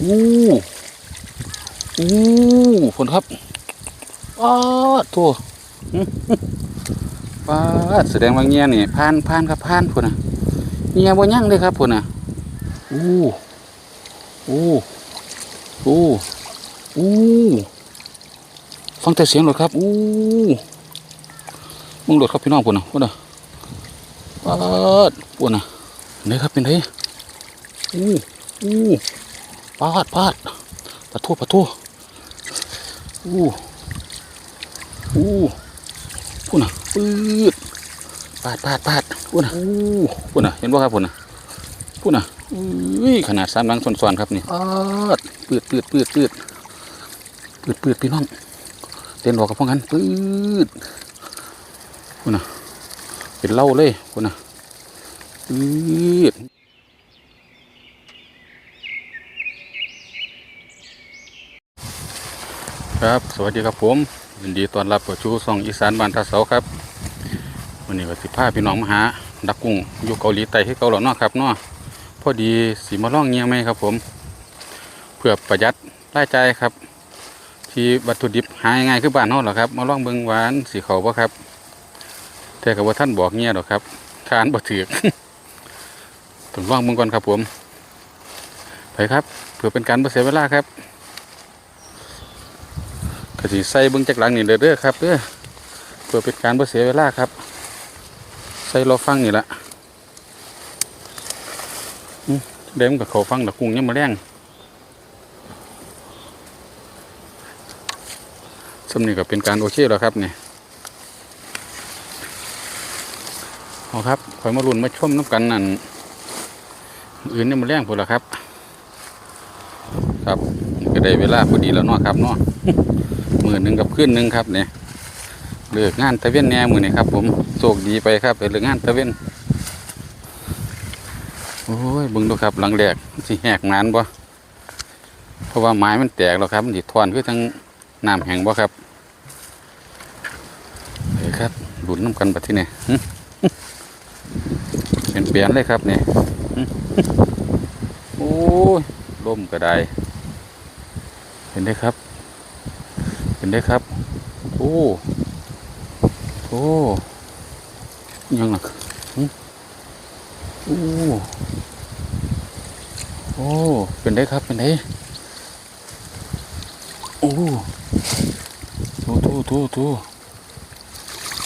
อู้อู้ผลครับป้าดโตัวป้าดแสดงว่าเงี้ยนี่ผ่านผ่านครับผ่านพุ่นน่ะเงี้ยบ่ยั่งเลยครับพุ่นน่ะอู้อู้อู้อู้ฟังแต่เสียงรถครับอู้มึงรถครับพี่น้องพุ่นน่ะพุ่นน่ะป้าดพุ่นน่ะนี่ครับเป็นไงอู้อู้ ปาดปาดปะทั่วปะทั่วอู้อู้พุ่นน่ะปืดปาดปาดปาดพุ่นน่ะอู้พุ่นน่ะเห็นบ่ครับพุ่นน่ะพุ่นน่ะอุ้ยขนาดสามลังซ้อนๆครับนี่ปาดปืดปืดปืดปืดปืดปืดพี่น้องเต้นบอกกับพวกนั้นปืดพุ่นน่ะเป็นเล่าเลยพุ่นน่ะปืด ครับ สวัสดีครับผมยินดีต้อนรับเข้าสู่ช่องอีสานบ้านท่าเสาครับวันนี้ก็สิพาพี่น้องมาหาดักกุ้งอยู่เกาหลีใต้ให้เกาหลีเนาะครับเนาะพอดีสีมาล่องเงี้ยไหมครับผม เพื่อประหยัดรายจ่ายครับ ที่วัตถุดิบหายง่ายๆคือบ้านเฮาหรอครับ มาล่องเบิงหวานสีเขาบ่ครับ แต่กับว่าท่านบอกเงี้ยหรอครับทานบ่ถือกต้องล่องเบิงก่อนครับผมไปครับ เพื่อเป็นการบ่เสียเวลาครับ ก็สิใส่เบิ้งจากหลังนี่เด้อครับเด้อเพื่อเป็นการบ่อเสียเวลาครับ ใส่รอฟังนี่ละเดี๋ยวมันกับเขาฟังตะกุ้งยังมาแรงสำนี่ก็เป็นการโอเคแล้วครับเนี่ยเอาครับคอยมาลุ้นมาชมน้ำกันนั่นอื่นเนี่มาแรงพอแล้วครับ ครับก็ได้เวลาพอดีแล้วเนาะครับเนาะ มือหนึ่งกับขึ้นหนึ่งครับเนี่ยเลือกงานตะเวนแหน่มือนี่ครับผมโชคดีไปครับไปเลือกงานตะเวนโอ้ยบิ่งดูครับหลังแรกสิแหกนานบ่เพราะว่าไม้มันแตกแล้วครับมันสิทวนคือทั้งน้ำแห้งบ่ครับเฮ้ยครับหลุนน้ำกันบัดที่นี่หึเป็นเปลี่ยนเลยครับเนี่ยโอ้ยลมก็ไดเห็นได้ครับ นได้ครับ โอ้โอ้ยังหนักโอ้โอ้เป็นได้ครับเป็นได้โอ้โตโตโตโต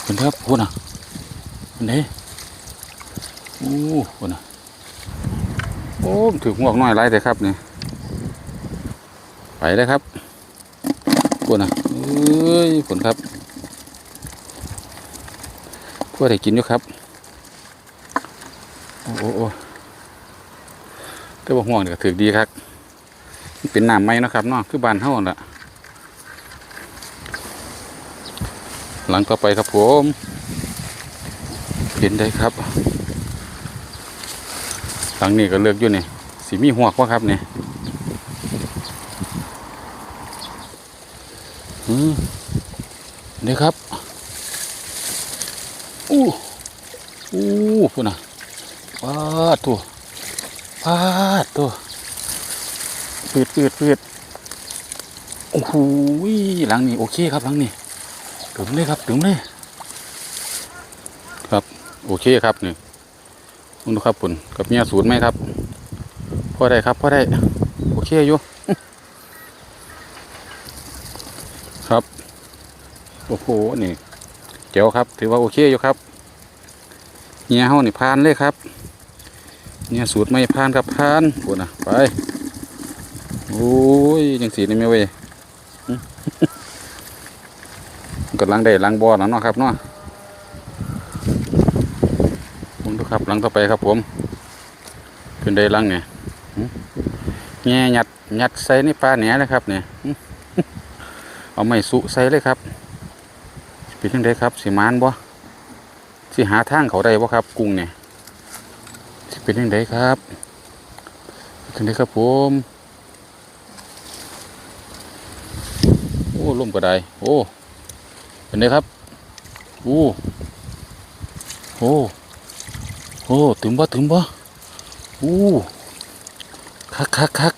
เป็นได้ครับพูดนะเป็นได้โอ้พูดนะโอ้ถือหมวกน้อยไรเลยครับเนี่ยไปเลยครับพวกนะ อ้ยผลครับพวกได้กินอยู่ครับโอ้โอ้โอ้แต่ว่าห่วงเดี๋ยวถือดีครับเป็นน้ำไหมนะครับเนาะคือบานเท่านั่นละหลังต่อไปครับผมเห็นได้ครับ หลังนี้ก็เลือกอยู่นี่สีมีหัวกว่าครับเนี่ย อืม นี่ครับอู้อู้พูดนะปาดตัวปาดตัวปืดปืดปืดโอ้โหหลังนี้โอเคครับหลังนี้ถึงเลยครับถึงเลยครับโอเคครับนี่งดูครับคุณกับเมียศูนย์ไหมครับพอได้ครับพอได้ โอเคอยู่ ครับ โอ้โหนี่เจ๋วครับ ถือว่าโอเคอยู่ครับเงี้ยเฮานี่พานเลยครับเงี้ยสูตรไม่พานครับพานปวดนะไปโอ้ยยังสีนี่ไม่เว้ยกำลังได้ล้างบ่อแล้วเนาะครับเนาะผมดูครับหลังต่อไปครับผมขึ้นได้ล้างเนี่ยแง่ยัดหยัดใส่ในปลาแหนเลยครับเนี่ยเอาไม้สุใส่เลยครับ เป็นยังไงครับสิมานบ่สิหาทางเขาได้บ่ครับ กุ้งเนี่ยสิเป็นยังไงครับเป็นยังไงครับผมโอ้ล่มก็ได้โอ้เป็นไงครับโอ้โอ้โอ้ถึงบ่ถึงบ่โอ้คักคักคัก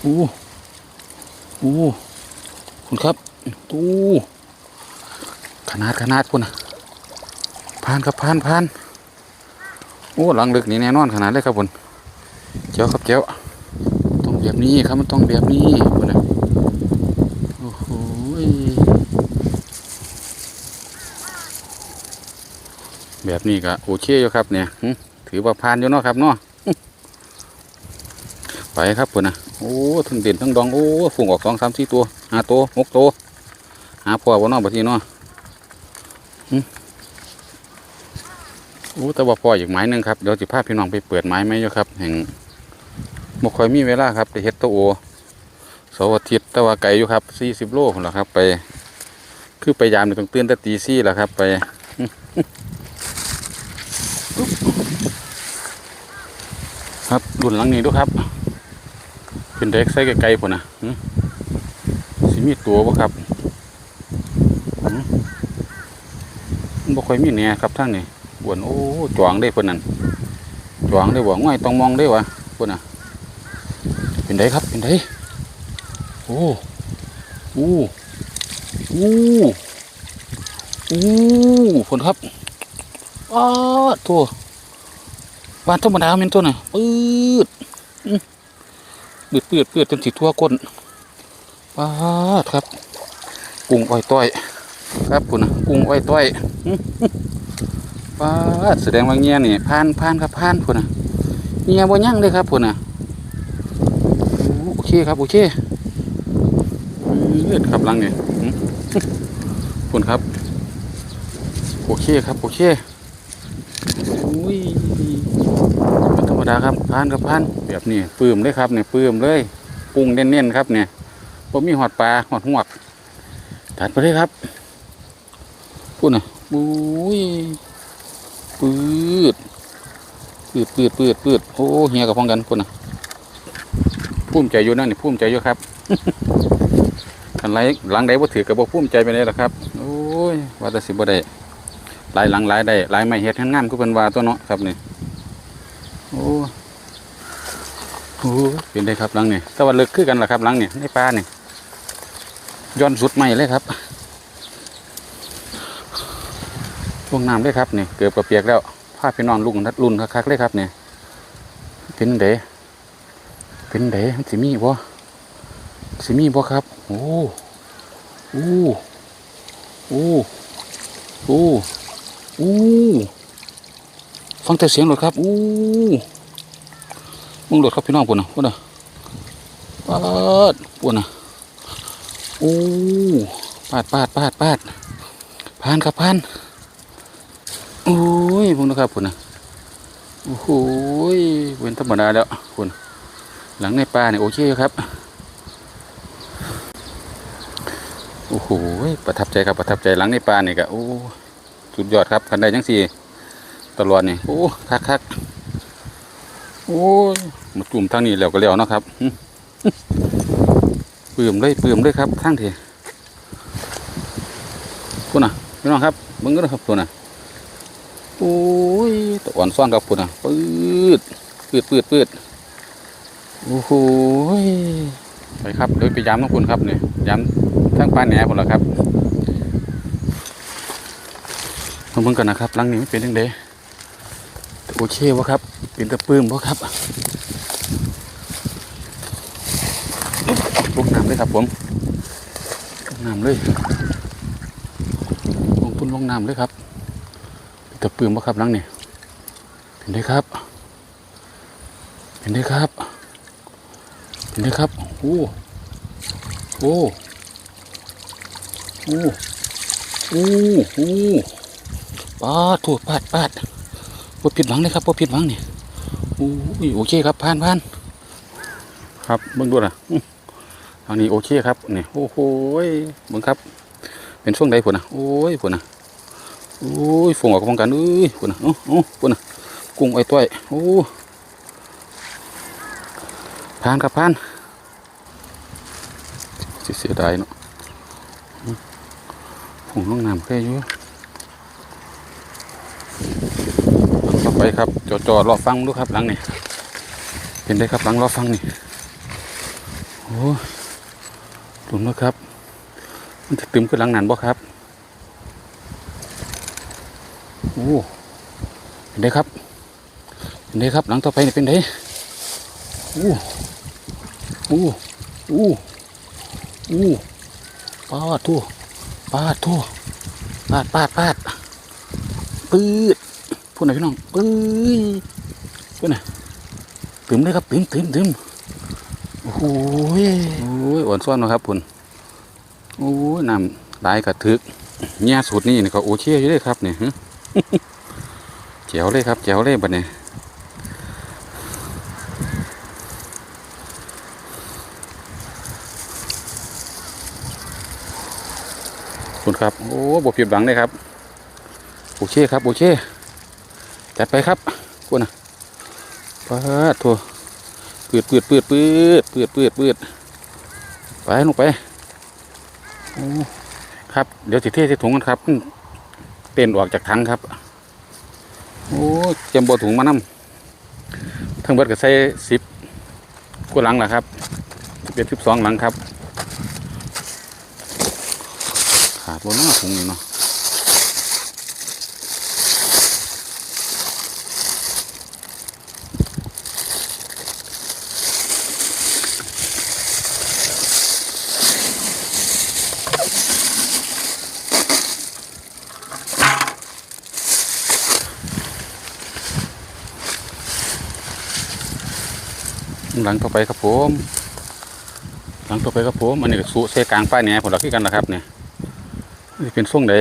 โอู้อู้คุณครับอู้ ขนาดขนาดคุณนะผ่านครับผ่านผ่านโอ้หลังลึกนี่แน่นอนขนาดเลยครับคุณเจ้าครับเจ้าต้องแบบนี้ครับมันต้องแบบนี้คุณนะโอ้โหแบบนี้ก็โอเคอยู่ครับเนี่ยถือว่าผ่านอยู่เนาะครับเนาะไปครับพุ่นนะโอ้ทั้งเด่นทั้งดองโอ้ฝูงออกสองสามสี่ตัวห้าตัวหกตัวหาพ่อบนนอกบทีเนาะหึโอ้แต่ว่าพออีกไม้หนึ่งครับเดี๋ยวสิพาพี่น้องไปเปิดไม้ไหมอยู่ครับ แห่งบ่ค่อยมีเวลาครับไปเฮ็ดตัวโอเสาร์อาทิตย์แต่ว่าไกลอยู่ครับสี่สิบโลพุ่นละครับ ไป คือไปยามนี่ต้องตื่นแต่ตีสี่แหละครับ ไปครับรุ่นหลังนี้ดูครับเป็นเด็กใส่ไกลๆพุ่นะสิมีตัวบ่ครับบ่ค่อยมีแหน่ครับทางนี้ บวนโอ้จวางได้เพิ่นนั่นจวางได้บ่ง่อยต้องมองได้วะพ่นน่ะ เป็นไดครับเป็นไดโอ้โอ้โอ้โอ้พุ่นครับอ้าตัวบ้านธรรมดาแม่นตัวน่ะปืดปืดปืดปืดจนสิทั่วก้นป้าดครับกุ้งอ้อยต้อย ครับคุณนะกุ้งอ้อยต้อย ป้าแสดงว่าเงี้ยนี่ผ่านผ่านครับผ่านคุณนะเงี้ยบ่ยั่งเลยครับคุณนะโอเคครับโอเคเลือดครับลังเนี่อื้อคุณครับ โอเคครับโอเคอุ้ยธรรมดาครับพานกับพานแบบนี้ปื้มเลยครับเนี่ยปื้มเลยปรุงเน้นๆครับเนี่ยผมมีหอดปลาหอดหวกตัดไปเลยครับพูดนะบุ้ย ปืดปืดปืดปืดปืดโอ้เฮียกับพ้องกันพูดนะภูมิใจอยู่นั่นนี่ภูมิใจอยู่ครับกันไรหลังใดบ่ถือกับบ่ภูมิใจไปเลยล่ะครับ โอ้ยว่าแต่สิบ่ได้หลายหลังหลายได้หลายไม่เฮ็ดงามก็เป็นว่าตัวเนาะครับนี่โอ้โหเป็นได้ครับหลังนี่แต่ว่าเลิกคือกันล่ะครับหลังนี่ในป่านี่ย้อนสุดใหม่เลยครับช่ วงน้ำเลยครับเนี่ยเกือบกระเปียกแล้วผ้าพี่น้องลุงนัดรุ่นคักๆเลยครับเนี่ยเป็นเดเป็นเดสิมีบ่สิมีบ่ครับโอ้โอ้โอ้โอ้โอ้ฟังแต่เสียงรถครับโอ้มึงรถครับพี่น้องปุ่นนะปุ่นนะปาดปุ่นนะโอ้ปาดปาดปาดปาดผ่านครับผ่าน โอ้ยพุ่นนะครับปุ่นะโอ้โหยเป็นธรรมดาแล้วปุ่นหลังในป่าเนี่ยโอเคครับ โอ้โหประทับใจครับประทับใจหลังในป่าเนี่ยก็โอ้สุดยอดครับคันใดจังสี่ตลอดนี่โอ้คักคักโอ้ยมาจุ่มทางนี้แล้วก็แล้วนะครับเปื่มเลยเปื่มเลยครับทางทีพูดนะพี่น้องครับมึงก็นะครับพูดนะ โอ้ยตะอ่อนซ่อนครับพูดนะปืดปืดปืดปืดโอ้โหยไปครับเดี๋ยวไปย้ำน้องคุณครับเนี่ยย้ำทั้งป้าแหน่ผมละครับมาเบิ่งกันนะครับลังนี้มันเป็นยังไงโอเควะครับเป็นตะปื้มวะครับลงน้ำเลยครับผมลงน้ำเลยลงพุ่นลงน้ำเลยครับ ตะปืมวะครับลังนี่เป็นได้ครับ เป็นได้ครับ เป็นได้ครับโอ้โอ้โอ้โอ้โอ้ปาดถูกปาดปาดบ่ผิดหวังเลยครับบ่ผิดหวังนี่โอ้ยโอเคครับผ่านผ่านครับเบิ่งดูนะอื้อทางนี้โอเคครับนี่โอ้โหเบิ่งครับ เป็นช่วงใดพุ่นะโอ้ยพุ่นนะ โอ้ยฝงออกพร้อมกันเอ้ยพุ่นนะโอ้โอ้พุ่นนะกุ้งไอ้ต้อยโอ้ผ่านครับผ่านเสียดายเนาะอื้อผงน้องน้ำแค่อยู่ต่อไปครับจอจอรอฟังดูครับหลังนี่เป็นได้ครับหลังรอฟังนี่โอ้หลุนนะครับ มันจะตึมขึ้นหลังนั้นบ่ครับ โอ้เป็นไงครับเป็นไงครับ หลังต่อไปนี่เป็นไงโอ้โอ้โอ้โอ้ปาดทั่วปาดทั่วปาดปาดปาดปืดพูดหน่อยพี่น้องปืดพูดหน่อยตึมเลยครับตึมตึมตึมโอ้โหยโอ้ยอ่อนซ้อนนะครับคุณโอ้ยน้ำลายกระทึกเนี่สูตรนี่นี่ก็โอเคอยู่เลยครับเนี่ย แจ๋วเลยครับแจ๋วเลยบัดนี้คุณครับ โอ้บผิดหวังเลยครับ โอเคครับ โอเค จัดไปครับคุณนะปาดทัวปืดปืดปืดปืดปืดปืดปืดไปลงไป ครับ เดี๋ยวสิเทใส่ถุงกันครับ เต้นออกจากถังครับ โอ้เจมโบถุงมานำทั้งเบิดก็ใส่สิบกว่าหลังแหละครับเป็นสิบสองหลังครับ ขาดบนน้าถุงนี่เนาะ หลังต่อไปครับผม หลังต่อไปครับผมอันนี้ก็สูเซกลางป้ายเนี่ยผลลัพธ์คือกันนะครับเนี่ยนี่เป็นช่วงใด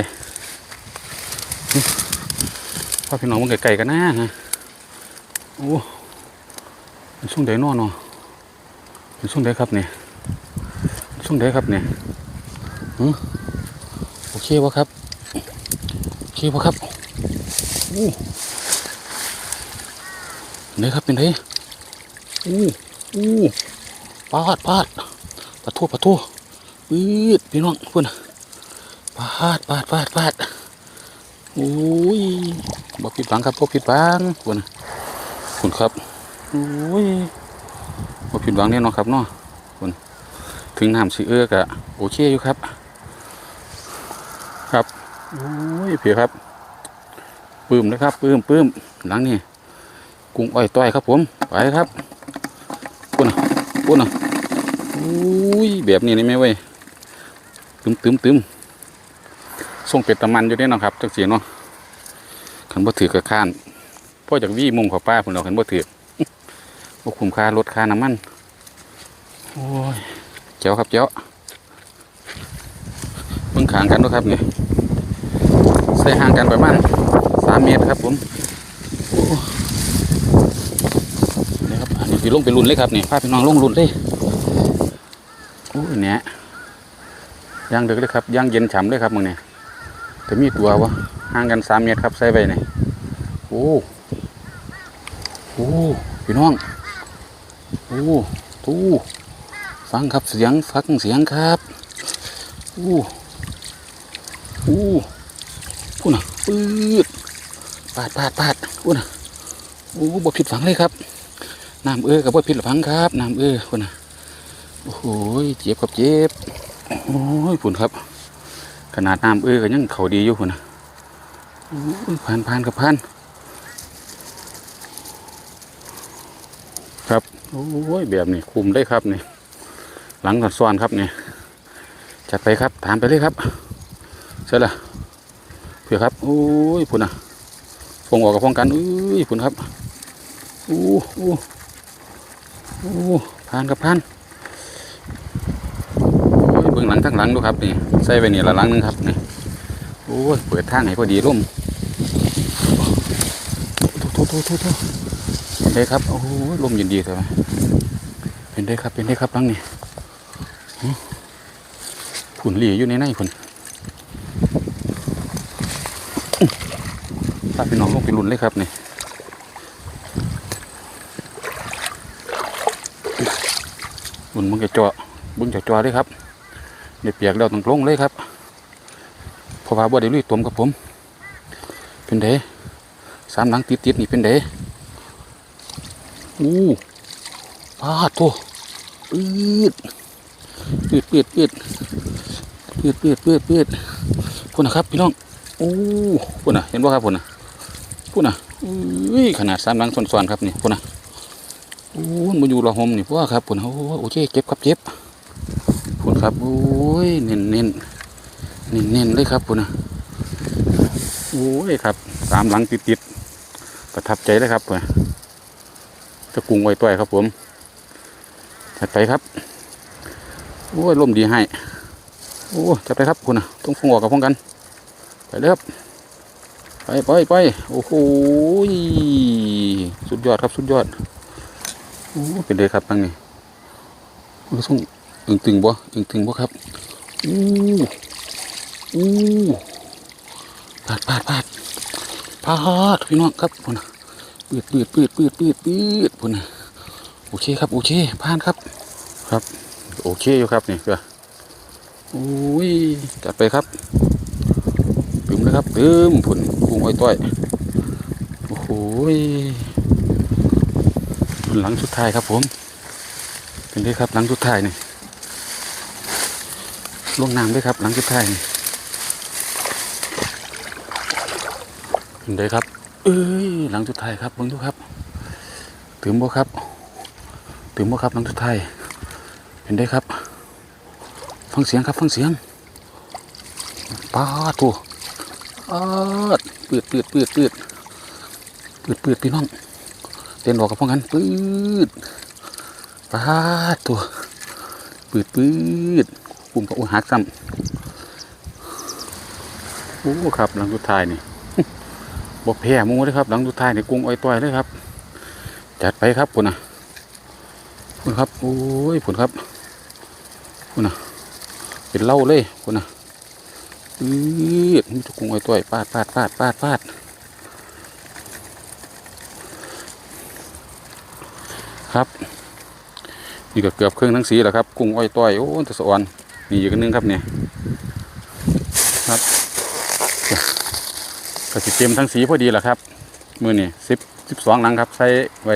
พ่อพี่น้องมันไกลๆกันนะฮะโอ้เป็นช่วงใดนอนเนาะเป็นช่วงใดครับเนี่ยเป็นช่วงใดครับเนี่ยหือโอเควะครับโอเควะครับโอ้ไหนครับเป็นไงโอ้โอ้ปาดปาดปะโทปะโทปืดพี่น้องพื่นปาดปาดปาดปาดโอ้ยบ่ผิดหวังครับบ่ผิดหวังคุณคุณครับโอ้ยบ่ผิดหวังแน่นอนครับเนาะคุณถึงน้ำสีเอื้อกะโอเคอยู่ครับ ครับโอ้ยเพียครับปื้มนะครับปื้มปื้มหลังนี่กุ้งอ้อยต้อยครับผมไปครับ น่ะคุณน่ะโอ้ยแบบนี้นี่ไหมเว้ยตึมตึมตึมส่งเป็ดตะมันอยู่เนี่ยนะครับจังสีเนาะขันบ่ถือกระคานพ่อจากวี่มุมเขอป้าผมเราขันบ่ถือบ่คุ้มค่ารถค่าน้ำมันโอ้ยเจ้าครับเจ้าเบิ่งขางกันด้วยครับเนี่ยใส่ห่างกันประมาณสามเมตรครับผม อ้นี่ครับอันนี้คือลงไปรุ่นเลยครับนี่พาพี่น้องลงรุ่นเลยโอ้ยเนี่ยย่างเด็กเลยครับย่างเย็นฉ่ำเลยครับมึงเนี่ยแต่มีตัววะห่างกันสามเมตรครับใส่ไปเนี่ยโอ้โอ้พี่น้องโอ้ตู้ฟังครับเสียงฟังเสียงครับโอ้โอ้พูดนะปืดปาดปาดปาดพูดนะโอ้บ่ผิดฝังเลยครับ น้ำเอ้อกับบ่ผิดฝังครับน้ำเอ้อพูดนะโอ้โหเจ็บครับเจ็บโอ้ยปุ่นครับ ขนาดน้ำเอ้ยก็ยังเขาดีอยู่พุ่นนะผ่านผ่านกับผ่านครับโอ้ยแบบนี้คุมได้ครับนี่หลังก่อนซ้อนครับนี่จัดไปครับถามไปเลยครับเสร็จละเผื่อครับโอ้ยพุ่นนะฟงออกกับฟงกันอุ้ยพุ่นครับโอ้โอ้ โอ้ผ่านกับผ่านเบื้องหลังทั้งหลังดูครับนี่ใส่ไปนี่ละหลังนึงครับนี่โอ้เปิดทางให้พอดีร่มทษโทษโทษโทษเป็นได้ครับโอ้ลมเย็นดีใช่ไหมเป็นได้ครับเป็นได้ครับหลังนี่ผุนหลีอยู่ในในผุนถ้าพี่น้องลงไปลุ่นเลยครับนี่ นมึงจะจาะมึงจะจาะเลยครับเดี๋ยวเปียกแล้วต้องลงเลยครับเพราะว่าบ่ได้ลุยตมกับผม เป็นเดสามหลังติดติดๆนี่เป็นเดอู้ปาดโตอืดปืดปืดปืดปืดปืดปืดปืดพุ่นนะครับพี่น้องโอ้พุ่นนะเห็นบ่ครับพุ่นนะพุ่นนะอุ้ยขนาดสามหลังซ้อนๆครับนี่พุ่นนะ โอ้ยมาอยู่ละหมนี่พ่อครับพุ่นนะโอ้โอเคเจ็บครับเจ็บพุ่นครับโอ้ยเน้นเน้นเน้นเน้นเลยครับพุ่นะโอ้ยครับสามหลังติดติดประทับใจเลยครับพุ่นนะตะกุงไว้ต้อยครับผมจัดไปครับโอ้ยลมดีให้โอ้จัดไปครับคุณนะต้องฟงออกกับพ้องกัน ไปเลยครับไปไปไปโอ้โหยสุดยอดครับสุดยอด โอ้เป็นเลยครับตั้งนี้รู้สึกตึงตึงๆบ่ตึงตึงๆบ่ครับอู้อู้ปาดปาดปาดปาดพี่น้องครับคุณนะปืดปืดปืดปืดปืดปืดคุณนะโอเคครับโอเคผ่านครับ ครับ โอเคอยู่ครับนี่ก็โอ้ยจัดไปครับตึมเลยครับตึมผุนกุ้งอ้อยต้อยโอ้โห ยหลังสุดท้ายครับผมเป็นไงครับหลังสุดท้ายนี่ลงน้ำด้วยครับหลังสุดท้ายนี่เป็นไงครับเอ้ยหลังสุดท้ายครับเบิ่งดูครับถึงบ่ครับถึงบ่ครับหลังสุดท้ายเป็นได้ครับ ฟังเสียงครับฟังเสียงป้าตัวอาดปืดปืดปืดปืดปืดปืดพี่น้อง เต้นออกกับพวกกันปืดปาดตัวปืดปืดปุ่มกับอุหักซ้ำโอ้ครับหลังสุดท้ายนี่บกแพ้มูเลยครับ หลังสุดท้ายนี่กุ้งอ้อยต้อยเลยครับ จัดไปครับปุ่นนะปุ่นครับ โอ้ยปุ่นครับคุณนะเป็นเล่าเลยคุณนะอืดมีทุกกุ้งไอ้ตัวปาดปาดปาดปาดปาด ครับนี่ก็เกือบเครื่องทั้งสีแล้วครับ กุ้งอ้อยต้อยโอ้ตะสะอนนี่อีกอันหนึงครับเนี่ยครับก็สิเต็มทั้งสีพอดีแหละครับ มือนี่สิบสิบสองหลังครับ ใช้ไว้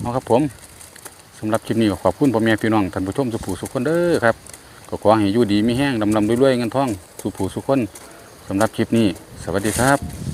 เอาครับผมสำหรับคลิปนี้ก็ขอบคุณพ่อแม่พี่น้องท่านผู้ชมสุภูสุขคนเด้อครับก็ขอให้อยู่ดีมีแห้งดำลำด้วยๆเงินทองสุภูสุขคนสำหรับคลิปนี้ สวัสดีครับ